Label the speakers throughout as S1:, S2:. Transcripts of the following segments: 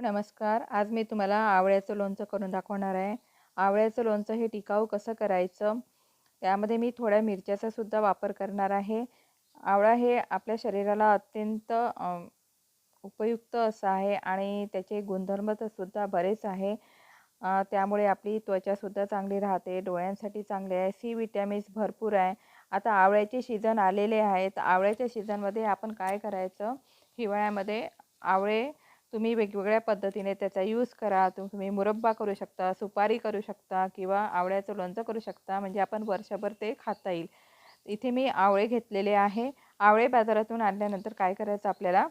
S1: नमस्कार. आज मी तुम्हाला आवळ्याचं लोणचं करून दाखवणार आहे. आवळ्याचं लोणचं हे टिकाऊ कसं करायचं? त्यामध्ये मी थोड्या मिरच्याचा सुद्धा वापर करणार आहे. आवळा हे आपल्या शरीराला अत्यंत उपयुक्त असं आहे आणि त्याचे गुणधर्म तर सुद्धा बरेच आहे. त्यामुळे आपली त्वचासुद्धा चांगली राहते डोळ्यांसाठी चांगले आहे सी विटॅमिन्स भरपूर आहे. आता आवळ्याचे सीझन आलेले आहेत. आवळ्याच्या सीझनमध्ये आपण काय करायचं? हिवाळ्यामध्ये आवळे तुम्ही वेगवेगळ्या पद्धतीने त्याचा यूज करा. तुम्ही मुरब्बा करू शकता सुपारी करू शकता किंवा आवळ्याचं लोणचं करू शकता. म्हणजे आपण वर्षभर ते खाता येईल. इथे मी आवळे घेतलेले आहे. आवळे बाजारातून आणल्यानंतर काय करायचं आपल्याला?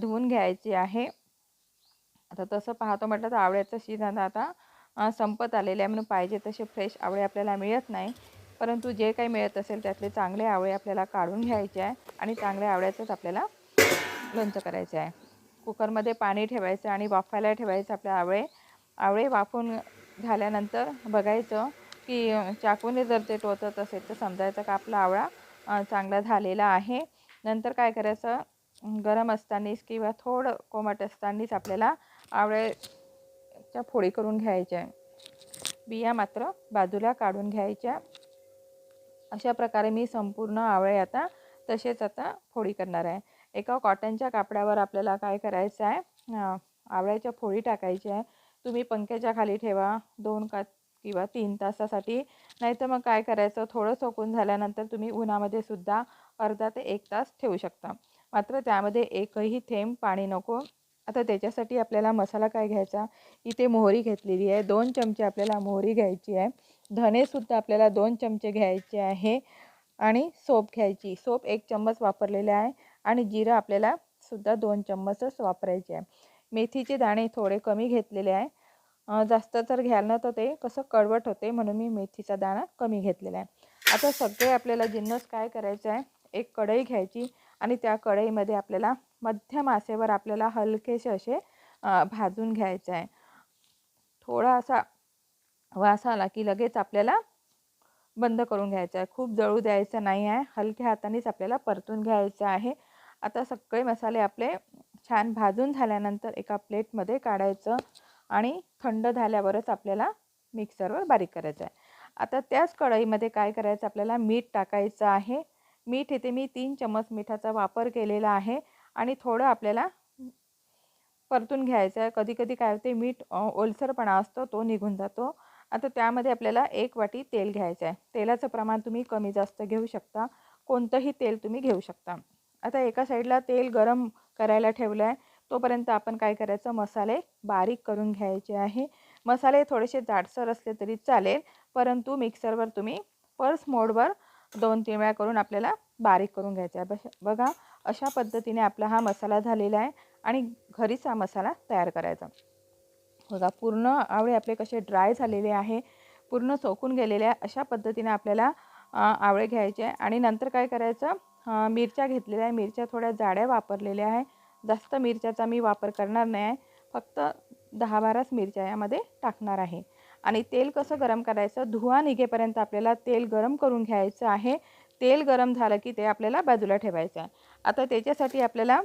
S1: धुवून घ्यायचे आहे. आता तसं पाहतो म्हटलं तर आवळ्याचं सीझन आता संपत आलेले आहे. म्हणून पाहिजे तसे फ्रेश आवळे आपल्याला मिळत नाही. परंतु जे काही मिळत असेल त्यातले चांगले आवळे आपल्याला काढून घ्यायचे आहे. आणि चांगल्या आवळ्याचंच आपल्याला लोणचं करायचं आहे. कुकरमध्ये पाणी ठेवायचं आणि वाफायला ठेवायचं आपले आवळे. आवळे वाफून झाल्यानंतर बघायचं की चाकूने जर ते टोचत असेल तर समजायचं का आपला आवळा चांगला झालेला आहे. नंतर काय करायचं? गरम असतानाच किंवा थोडं कोमट असतानाच आपल्याला आवळ्याच्या फोडी करून घ्यायच्या. बिया मात्र बाजूला काढून घ्यायच्या. अशा प्रकारे मी संपूर्ण आवळे आता तसेच आता फोडी करणार आहे. एका कॉटनच्या कापडावर आपल्याला काय करायचं आहे? आवळ्याच्या फोडी टाकायची आहे. तुम्ही पंख्याच्या खाली ठेवा दोन का किंवा तीन तासासाठी. नाहीतर मग काय करायचं? थोडं सोकून झाल्यानंतर तुम्ही उन्हामध्ये सुद्धा अर्धा ते एक तास ठेवू शकता. मात्र त्यामध्ये एकही थेंब पाणी नको. आता त्याच्यासाठी आपल्याला मसाला काय घ्यायचा? इथे मोहरी घेतलेली आहे. दोन चमचे आपल्याला मोहरी घ्यायची आहे. धनेसुद्धा आपल्याला दोन चमचे घ्यायचे आहे. आणि सोप घ्यायची. सोप एक चम्मच वापरलेले आहे. आणि जिरं आपल्याला सुद्धा दोन चम्मचच वापरायचे आहे. मेथीचे दाणे थोडे कमी घेतलेले आहे. जास्त तर घ्याल ना तर ते कसं कडवट होते म्हणून मी मेथीचा दाणा कमी घेतलेला आहे. आता सगळे आपल्याला जिन्नस काय करायचं आहे? एक कढई घ्यायची आणि त्या कढईमध्ये आपल्याला मध्यम आसेवर आपल्याला हलकेसे असे भाजून घ्यायचे आहे. थोडा असा वास आला की लगेच आपल्याला बंद करून घ्यायचं आहे. खूप जळू द्यायचं नाही आहे. हलक्या हातानेच आपल्याला परतून घ्यायचं आहे. आता सगळे मसाले आपले छान भाजून झाल्यानंतर एका प्लेटमध्ये काढायचं आणि थंड झाल्यावरच आपल्याला मिक्सरवर बारीक करायचं आहे. आता त्याच कढईमध्ये काय करायचं? आपल्याला मीठ टाकायचं आहे. मीठ इथे मी तीन चमच मिठाचा वापर केलेला आहे आणि थोडं आपल्याला परतून घ्यायचं आहे. कधी कधी काय होते? मीठ ओलसरपणा असतो तो निघून जातो. आता त्यामध्ये आपल्याला एक वाटी तेल घ्यायचं आहे. तेलाचं प्रमाण तुम्ही कमी जास्त घेऊ शकता. कोणतंही तेल तुम्ही घेऊ शकता. आता एका साईडला तेल गरम करायला ठेवलं आहे तोपर्यंत आपण काय करायचं? मसाले बारीक करून घ्यायचे आहे. मसाले थोडेसे जाडसर असले तरी चालेल परंतु मिक्सरवर तुम्ही पर्स मोडवर दोन तीन वेळा करून आपल्याला बारीक करून घ्यायचा आहे. बघा अशा पद्धतीने आपला हा मसाला झालेला आहे आणि घरीच हा मसाला तयार करायचा. बघा पूर्ण आवळे आपले कसे ड्राय झालेले आहे पूर्ण सोकून गेलेले आहे अशा पद्धतीने आपल्याला आवळे घ्यायचे आहे. आणि नंतर काय करायचं? मिरच्या घेतलेल्या आहे. मिरच्या थोड्या जाड्या वापरलेल्या आहे. जास्त मिरच्याचा मी वापर करणार नाही आहे. फक्त दहा बाराच मिरच्या यामध्ये टाकणार आहे. आणि तेल कसं गरम करायचं? धुवा निघेपर्यंत आपल्याला तेल गरम करून घ्यायचं आहे. तेल गरम झालं की ते आपल्याला बाजूला ठेवायचं आहे. आता त्याच्यासाठी आपल्याला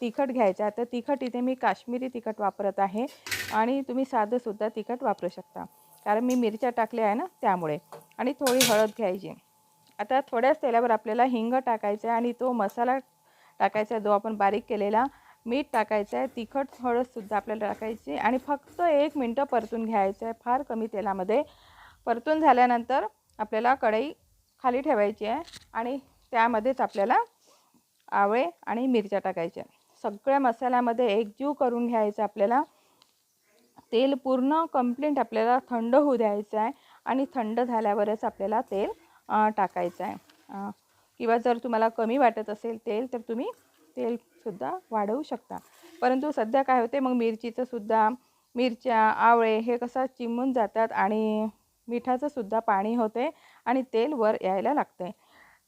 S1: तिखट घ्यायचं आहे. तर तिखट इथे मी काश्मीरी तिखट वापरत आहे. आणि तुम्ही साधंसुद्धा तिखट वापरू शकता. कारण मी मिरच्या टाकल्या आहे ना त्यामुळे. आणि थोडी हळद घ्यायची. आता थोड्याच तेलावर आपल्याला हिंग टाकायचं आहे आणि तो मसाला टाकायचा आहे जो आपण बारीक केलेला मीठ टाकायचं आहे तिखट हळदसुद्धा आपल्याला टाकायची आणि फक्त एक मिनटं परतून घ्यायचं आहे फार कमी तेलामध्ये. परतून झाल्यानंतर आपल्याला कढई खाली ठेवायची आहे आणि त्यामध्येच आपल्याला आवळे आणि मिरच्या टाकायच्या सगळ्या मसाल्यामध्ये एकजीव करून घ्यायचं आपल्याला. तेल पूर्ण कंप्लीट आपल्याला थंड होऊ द्यायचं आहे आणि थंड झाल्यावरच आपल्याला तेल टाकायचं आहे किंवा जर तुम्हाला कमी वाटत असेल तेल तर तुम्ही तेलसुद्धा वाढवू शकता. परंतु सध्या काय होते मग मिरचीचंसुद्धा मिरच्या आवळे हे कसं चिमून जातात आणि मिठाचंसुद्धा पाणी होते आणि तेल वर यायला लागते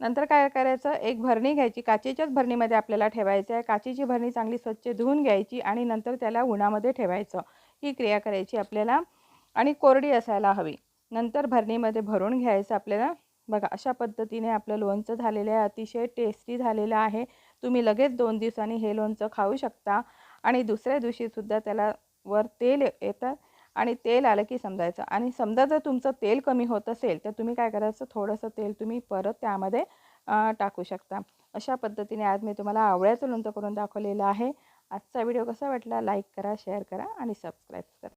S1: नंतर काय करायचं एक भरणी घ्यायची. काचेच्याच भरणीमध्ये आपल्याला ठेवायचं आहे काचेची भरणी चांगली स्वच्छ धुवून घ्यायची आणि नंतर त्याला उन्हामध्ये ठेवायचं. ही क्रिया करायची आपल्याला आणि कोरडी असायला हवी. नंतर भरणीमध्ये भरून घ्यायचं आपल्याला बघा अशा पद्धतीने आपलं लोणचं झालेलं आहे अतिशय टेस्टी झालेलं आहे. तुम्ही लगेच दोन दिवसांनी हे लोणचं खाऊ शकता आणि दुसऱ्या दिवशीसुद्धा त्याला वर तेल येतं आणि तेल आलं की समजायचं. आणि समजा जर तुमचं तेल कमी होत असेल तर तुम्ही काय करायचं? थोडंसं तेल तुम्ही परत त्यामध्ये टाकू शकता. अशा पद्धतीने आज मी तुम्हाला आवळ्याचं लोणचं करून दाखवलेलं आहे. आजचा व्हिडिओ कसा वाटला? लाईक करा शेअर करा आणि सबस्क्राईब करा.